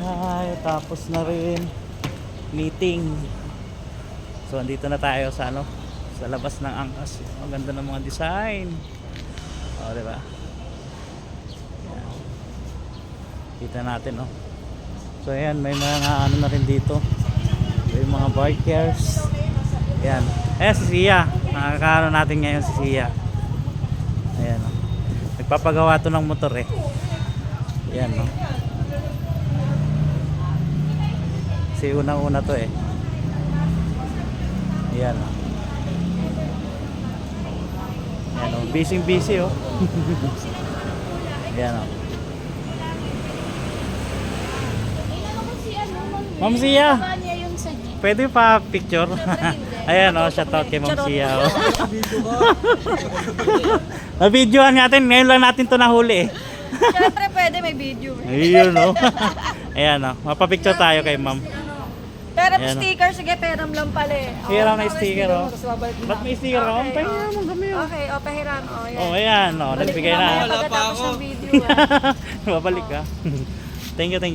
Ay, tapos na rin meeting. So, andito na tayo sa ano, sa labas ng angkas. Ang ganda ng mga design. O, di ba? Kita natin, oh. So, ayan, may mga ano na rin dito. May mga bikers. Ayan. Ayan si Sia. Nakakaano natin ngayon si Sia. Ayan, oh. Nagpapagawa to ng motor eh. Ayan, oh. Kasi unang-una to eh. Ayan. Ayan, oh. Busy busy, oh. Ayan, oh. Ma'am Sia. Pwede pa picture? Ayan, oh. Shoutout kay Ma'am Sia, oh. Na-videoan natin. Ngayon lang natin to nahuli eh. Siyempre pwede may video. Ayun, oh. Ayan, oh. Mapapicture tayo kay Ma'am. Pero Ayan, oh. sticker, sige, peram lang pala eh. Oh, Hiram na sticker, oh. Tapos babalik. Ba't may sticker ako? Okay, Pahinga oh. mo kami, oh. Okay, o pahiram. O, yan. Oh, ayan, oh. Nagbigay na. Pagkatapos ng video. ah. Babalik ka. thank you, thank you.